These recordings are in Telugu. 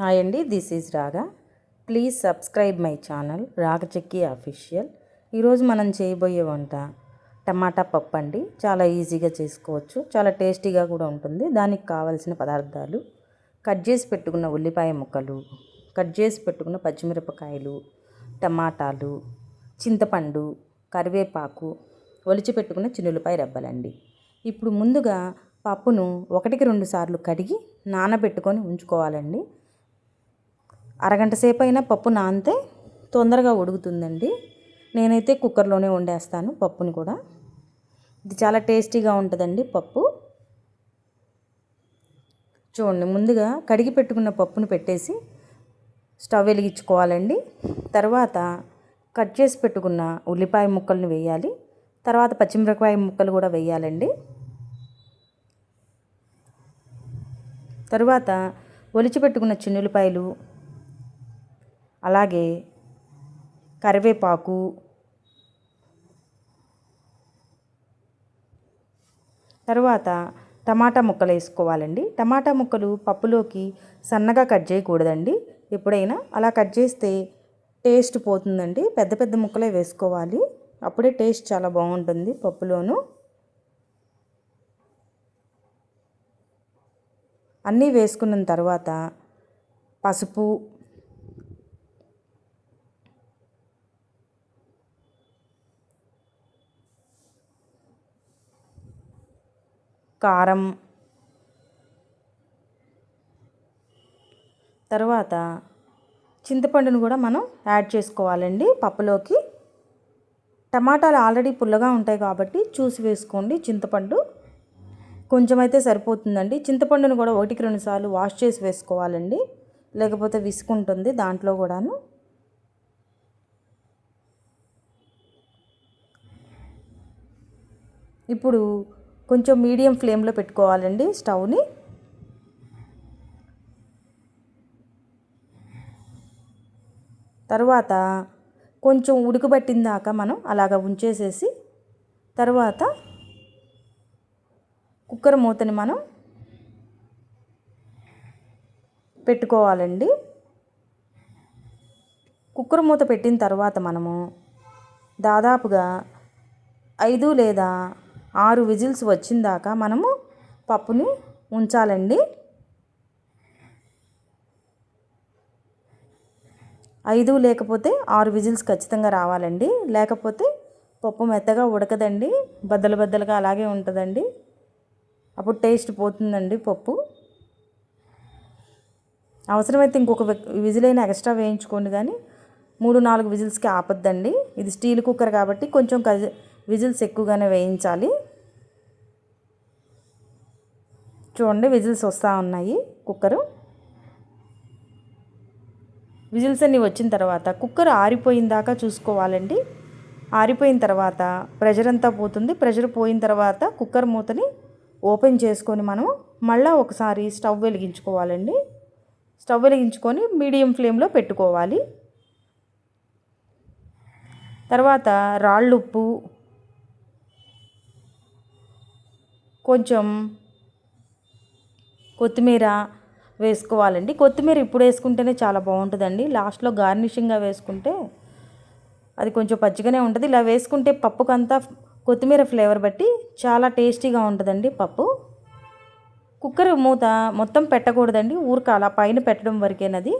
హాయ్ అండి this is Raga. Please subscribe my channel Ragachekki official. ఈరోజు మనం చేయబోయే వంట టమాటా పప్పు అండి. చాలా ఈజీగా చేసుకోవచ్చు చాలా టేస్టీగా కూడా ఉంటుంది. దానికి కావాల్సిన పదార్థాలు కట్ చేసి పెట్టుకున్న ఉల్లిపాయ ముక్కలు కట్ చేసి పెట్టుకున్న పచ్చిమిరపకాయలు టమాటాలు చింతపండు కరివేపాకు ఒలిచి పెట్టుకున్న చిన్నులపాయ రెబ్బలండి. ఇప్పుడు ముందుగా పప్పును ఒకటికి రెండు సార్లు కడిగి నానబెట్టుకొని ఉంచుకోవాలండి. అరగంట సేపు అయినా పప్పు నానితే తొందరగా ఉడుకుతుందండి. నేనైతే కుక్కర్లోనే వండేస్తాను పప్పుని కూడా. ఇది చాలా టేస్టీగా ఉంటుందండి పప్పు. చూడండి ముందుగా కడిగి పెట్టుకున్న పప్పును పెట్టేసి స్టవ్ వెలిగించుకోవాలండి. తర్వాత కట్ చేసి పెట్టుకున్న ఉల్లిపాయ ముక్కలను వేయాలి. తర్వాత పచ్చిమిరపకాయ ముక్కలు కూడా వేయాలండి. తరువాత ఒలిచి పెట్టుకున్న చిన్నులపాయలు అలాగే కరివేపాకు తర్వాత టమాటా ముక్కలు వేసుకోవాలండి. టమాటా ముక్కలు పప్పులోకి సన్నగా కట్ చేయకూడదండి. ఎప్పుడైనా అలా కట్ చేస్తే టేస్ట్ పోతుందండి. పెద్ద పెద్ద ముక్కలే వేసుకోవాలి. అప్పుడే టేస్ట్ చాలా బాగుంటుంది పప్పులోను. అన్నీ వేసుకున్న తర్వాత పసుపు కారం. తర్వాత చింతపండును కూడా మనం యాడ్ చేసుకోవాలండి పప్పులోకి. టమాటాలు ఆల్రెడీ పుల్లగా ఉంటాయి కాబట్టి చూసి వేసుకోండి చింతపండు. కొంచెం అయితే సరిపోతుందండి. చింతపండును కూడా ఒకటికి రెండు సార్లు వాష్ చేసి వేసుకోవాలండి. లేకపోతే విసుకుంటుంది దాంట్లో కూడాను. ఇప్పుడు కొంచెం మీడియం ఫ్లేమ్లో పెట్టుకోవాలండి స్టవ్ని. తర్వాత కొంచెం ఉడకబట్టిన దాకా మనం అలాగ ఉంచేసేసి తర్వాత కుక్కర్ మూతని మనం పెట్టుకోవాలండి. కుక్కర్ మూత పెట్టిన తర్వాత మనము దాదాపుగా ఐదు లేదా ఆరు విజిల్స్ వచ్చిందాక మనము పప్పుని ఉంచాలండి. ఐదు లేకపోతే ఆరు విజిల్స్ ఖచ్చితంగా రావాలండి. లేకపోతే పప్పు మెత్తగా ఉడకదండి. బద్దలు బద్దలుగా అలాగే ఉంటుందండి. అప్పుడు టేస్ట్ పోతుందండి పప్పు. అవసరమైతే ఇంకొక విజిల్ అయినా ఎక్స్ట్రా వేయించుకోండి కానీ మూడు నాలుగు విజిల్స్కి ఆపద్దండి. ఇది స్టీల్ కుక్కర్ కాబట్టి కొంచెం విజిల్స్ ఎక్కువగానే వేయించాలి. చూడండి విజిల్స్ వస్తూ ఉన్నాయి కుక్కరు. విజిల్స్ అన్నీ వచ్చిన తర్వాత కుక్కర్ ఆరిపోయిన దాకా చూసుకోవాలండి. ఆరిపోయిన తర్వాత ప్రెషర్ అంతా పోతుంది. ప్రెషర్ పోయిన తర్వాత కుక్కర్ మూతని ఓపెన్ చేసుకొని మనం మళ్ళీ ఒకసారి స్టవ్ వెలిగించుకోవాలండి. స్టవ్ వెలిగించుకొని మీడియం ఫ్లేమ్లో పెట్టుకోవాలి. తర్వాత రాళ్ళుప్పు కొంచెం కొత్తిమీర వేసుకోవాలండి. కొత్తిమీర ఇప్పుడు వేసుకుంటేనే చాలా బాగుంటుందండి. లాస్ట్లో గార్నిషింగ్గా వేసుకుంటే అది కొంచెం పచ్చిగానే ఉంటుంది. ఇలా వేసుకుంటే పప్పుకంతా కొత్తిమీర ఫ్లేవర్ బట్టి చాలా టేస్టీగా ఉంటుందండి పప్పు. కుక్కర్ మూత మొత్తం పెట్టకూడదండి. ఊరిక అలా పైన పెట్టడం వరకేనది.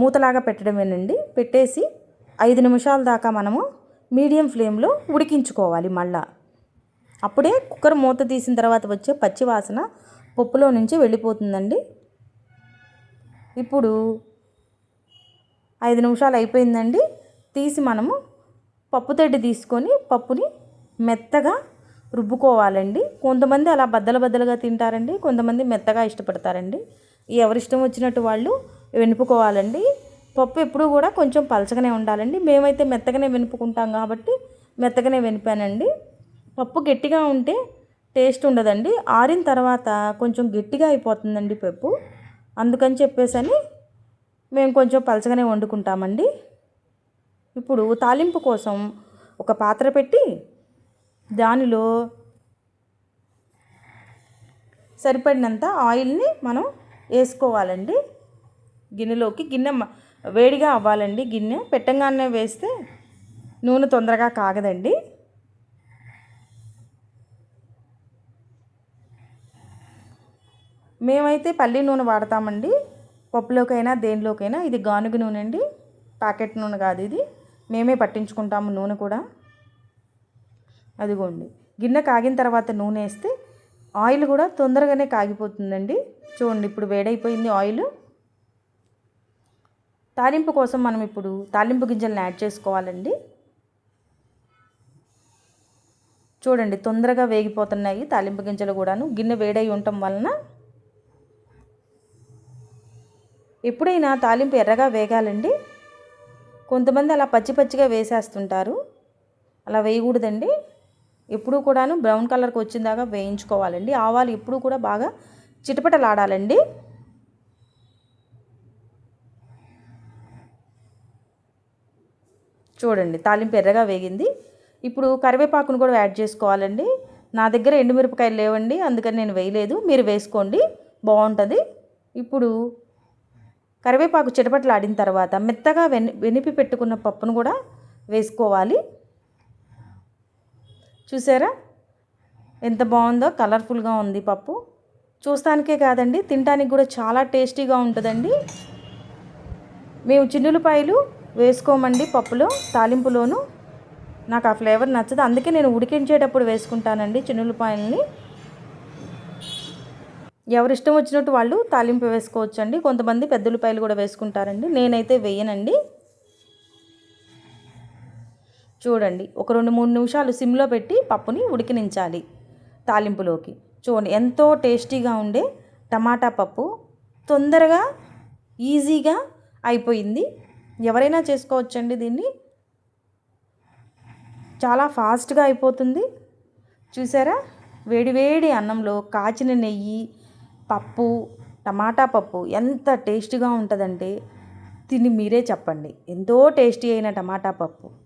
మూతలాగా పెట్టడమేనండి. పెట్టేసి ఐదు నిమిషాల దాకా మనము మీడియం ఫ్లేమ్లో ఉడికించుకోవాలి మళ్ళీ. అప్పుడే కుక్కర్ మూత తీసిన తర్వాత వచ్చే పచ్చి వాసన పప్పులో నుంచి వెళ్ళిపోతుందండి. ఇప్పుడు ఐదు నిమిషాలు అయిపోయిందండి. తీసి మనము పప్పు తడ్డి తీసుకొని పప్పుని మెత్తగా రుబ్బుకోవాలండి. కొంతమంది అలా బద్దలు బద్దలుగా తింటారండి. కొంతమంది మెత్తగా ఇష్టపడతారండి. ఎవరిష్టం వచ్చినట్టు వాళ్ళు వెనుపుకోవాలండి. పప్పు ఎప్పుడు కూడా కొంచెం పలచగానే ఉండాలండి. మేమైతే మెత్తగానే వెనుపుకుంటాం కాబట్టి మెత్తగానే వెనిపానండి. పప్పు గట్టిగా ఉంటే టేస్ట్ ఉండదండి. ఆరిన తర్వాత కొంచెం గట్టిగా అయిపోతుందండి పప్పు. అందుకని చెప్పేసని మేము కొంచెం పలచగానే వండుకుంటామండి. ఇప్పుడు తాలింపు కోసం ఒక పాత్ర పెట్టి దానిలో సరిపడినంత ఆయిల్ని మనం వేసుకోవాలండి. గిన్నెలోకి గిన్నె వేడిగా అవ్వాలండి. గిన్నె పెట్టంగానే వేస్తే నూనె తొందరగా కాగదండి. మేమైతే పల్లి నూనె వాడతామండి. పప్పులోకైనా దేనిలోకైనా. ఇది గానుగ నూనె అండి. ప్యాకెట్ నూనె కాదు ఇది. మేమే పట్టించుకుంటాము నూనె కూడా. అదిగోండి. గిన్నె కాగిన తర్వాత నూనె వేస్తే ఆయిల్ కూడా తొందరగానే కాగిపోతుందండి. చూడండి ఇప్పుడు వేడైపోయింది ఆయిల్. తాలింపు కోసం మనం ఇప్పుడు తాలింపు గింజలను యాడ్ చేసుకోవాలండి. చూడండి తొందరగా వేగిపోతున్నాయి తాలింపు గింజలు కూడాను. గిన్నె వేడై ఉండటం వలన ఎప్పుడైనా తాలింపు ఎర్రగా వేగాలండి. కొంతమంది అలా పచ్చి పచ్చిగా వేసేస్తుంటారు. అలా వేయకూడదండి. ఎప్పుడూ కూడాను బ్రౌన్ కలర్కి వచ్చిన దాకా వేయించుకోవాలండి. ఆవాలు ఎప్పుడూ కూడా బాగా చిటపటలాడాలండి. చూడండి తాలింపు ఎర్రగా వేగింది. ఇప్పుడు కరివేపాకును కూడా యాడ్ చేసుకోవాలండి. నా దగ్గర ఎండుమిరపకాయలు లేవండి అందుకని నేను వేయలేదు. మీరు వేసుకోండి బాగుంటుంది. ఇప్పుడు కరివేపాకు చిటపట్లు ఆడిన తర్వాత మెత్తగా వెని వెనిపి పెట్టుకున్న పప్పును కూడా వేసుకోవాలి. చూసారా? ఎంత బాగుందో కలర్ఫుల్గా ఉంది పప్పు. చూస్తానికే కాదండి తినడానికి కూడా చాలా టేస్టీగా ఉంటుందండి. మేము చిన్నులపాయలు వేసుకోమండి పప్పులో తాలింపులోను. నాకు ఆ ఫ్లేవర్ నచ్చదు. అందుకే నేను ఉడికించేటప్పుడు వేసుకుంటానండి చిన్నులపాయలని. ఎవరి ఇష్టం వచ్చినట్టు వాళ్ళు తాలింపు వేసుకోవచ్చండి. కొంతమంది పెద్ద ఉల్లిపాయలు కూడా వేసుకుంటారండి. నేనైతే వేయనండి. చూడండి ఒక రెండు మూడు నిమిషాలు సిమ్లో పెట్టి పప్పుని ఉడికినించాలి తాలింపులోకి. చూడండి ఎంతో టేస్టీగా ఉండే టమాటా పప్పు తొందరగా ఈజీగా అయిపోయింది. ఎవరైనా చేసుకోవచ్చండి దీన్ని? చాలా ఫాస్ట్గా అయిపోతుంది. చూసారా? వేడివేడి అన్నంలో కాచిన నెయ్యి పప్పు టమాటా పప్పు ఎంత టేస్టీగా ఉంటుందంటే తిని మీరే చెప్పండి. ఎంతో టేస్టీ అయిన టమాటా పప్పు.